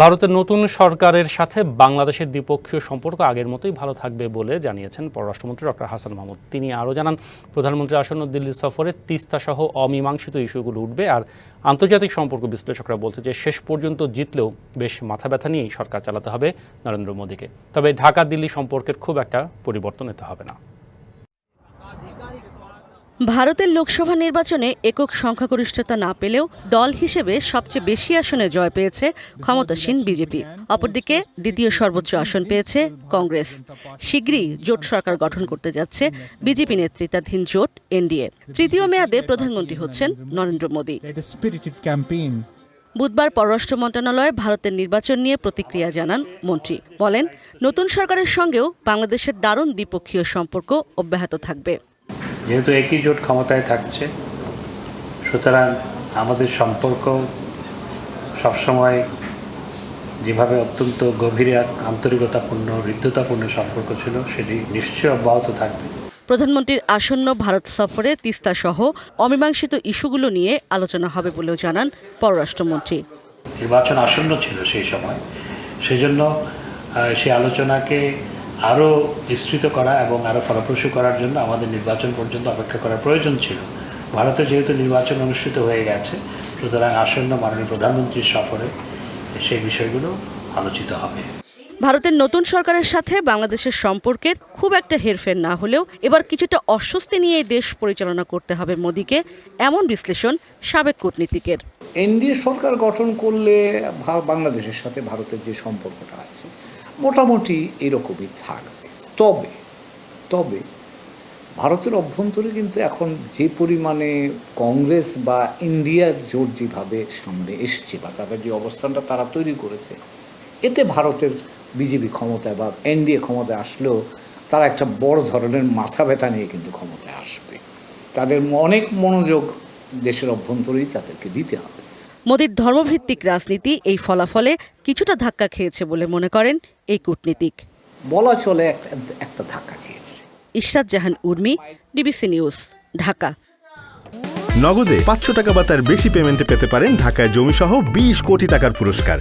ভারতের নতুন সরকারের সাথে বাংলাদেশের দ্বিপক্ষীয় সম্পর্ক আগের মতোই ভালো থাকবে বলে জানিয়েছেন পররাষ্ট্রমন্ত্রী ডক্টর হাসান মাহমুদ। তিনি আরও জানান, প্রধানমন্ত্রী আসন্ন দিল্লি সফরে তিস্তা সহ অমীমাংসিত ইস্যুগুলো উঠবে আর আন্তর্জাতিক সম্পর্ক বিশ্লেষকরা বলছে যে শেষ পর্যন্ত জিতলেও বেশ মাথা ব্যথা নিয়েই সরকার চালাতে হবে নরেন্দ্র মোদীকে। তবে ঢাকা দিল্লি সম্পর্কের খুব একটা পরিবর্তন এতে হবে না। ভারতের লোকসভা নির্বাচনে একক সংখ্যাগরিষ্ঠতা না পেলেও দল হিসেবে সবচেয়ে বেশি আসনে জয় পেয়েছে ক্ষমতাসীন বিজেপি। অপরদিকে দ্বিতীয় সর্বোচ্চ আসন পেয়েছে কংগ্রেস। শীঘ্রই জোট সরকার গঠন করতে যাচ্ছে বিজেপি নেতৃত্বাধীন জোট এনডিএ। তৃতীয় মেয়াদে প্রধানমন্ত্রী হচ্ছেন নরেন্দ্র মোদী। বুধবার পররাষ্ট্র মন্ত্রণালয়ে ভারতের নির্বাচন নিয়ে প্রতিক্রিয়া জানান মন্ত্রী। বলেন, নতুন সরকারের সঙ্গেও বাংলাদেশের দারুণ দ্বিপক্ষীয় সম্পর্ক অব্যাহত থাকবে। যেহেতু একই জোট ক্ষমতায় থাকছে সুতরাং আমাদের সম্পর্ক সবসময় যেভাবে অত্যন্ত গভীর এক আন্তরিকতাপূর্ণ হৃদ্যতাপূর্ণ সম্পর্ক ছিল সেটি নিশ্চয়ই অব্যাহত থাকবে। প্রধানমন্ত্রীর আসন্ন ভারত সফরে তিস্তা সহ অমীমাংসিত ইস্যুগুলো নিয়ে আলোচনা হবে বলেও জানান পররাষ্ট্রমন্ত্রী। নির্বাচন আসন্ন ছিল সেই সময়। সেজন্য সেই আলোচনাকে আরও বিস্তৃত করা এবং আরও ফলপ্রসূ করার জন্য আমাদের নির্বাচন পর্যন্ত অপেক্ষা করার প্রয়োজন ছিল। ভারতে যেহেতু নির্বাচন অনুষ্ঠিত হয়ে গেছে সুতরাং আসন্ন মাননীয় প্রধানমন্ত্রীর সফরে সেই বিষয়গুলো আলোচিত হবে। ভারতের নতুন সরকারের সাথে বাংলাদেশের সম্পর্কের খুব একটা হেরফের না হলেও এবার কিছুটা অস্বস্তি নিয়ে দেশ পরিচালনা করতে হবে মোদীকে এমন বিশ্লেষণ সাবেক কূটনীতিকের। এনডিএ সরকার গঠন করলে বাংলাদেশের সাথে ভারতের যে সম্পর্কটা আছে মোটামুটি এরকমই থাকবে। তবে তবে ভারতের অভ্যন্তরে কিন্তু এখন যে পরিমাণে কংগ্রেস বা ইন্ডিয়ার জোট যেভাবে সামনে এসছে বা তাদের যে অবস্থানটা তারা তৈরি করেছে, এতে ভারতের বিজেপি ক্ষমতায় বা এনডিএ ক্ষমতায় আসলেও তারা একটা বড় ধরনের মাথা ব্যথা নিয়ে কিন্তু ক্ষমতায় আসবে। তাদের অনেক মনোযোগ দেশের অভ্যন্তরেই তাদেরকে দিতে হবে। মোদীর ধর্মভিত্তিক রাজনীতি এই ফলাফলে কিছুটা ধাক্কা খেয়েছে বলে মনে করেন এই কূটনীতিক। বলা চলে একটা একটা ধাক্কা খেয়েছে। Israt Jahan Urmi DBC news Dhaka. নগদে পাঁচশো টাকা বা তার বেশি পেমেন্টে পেতে পারেন ঢাকায় জমিসহ বিশ কোটি টাকার পুরস্কার।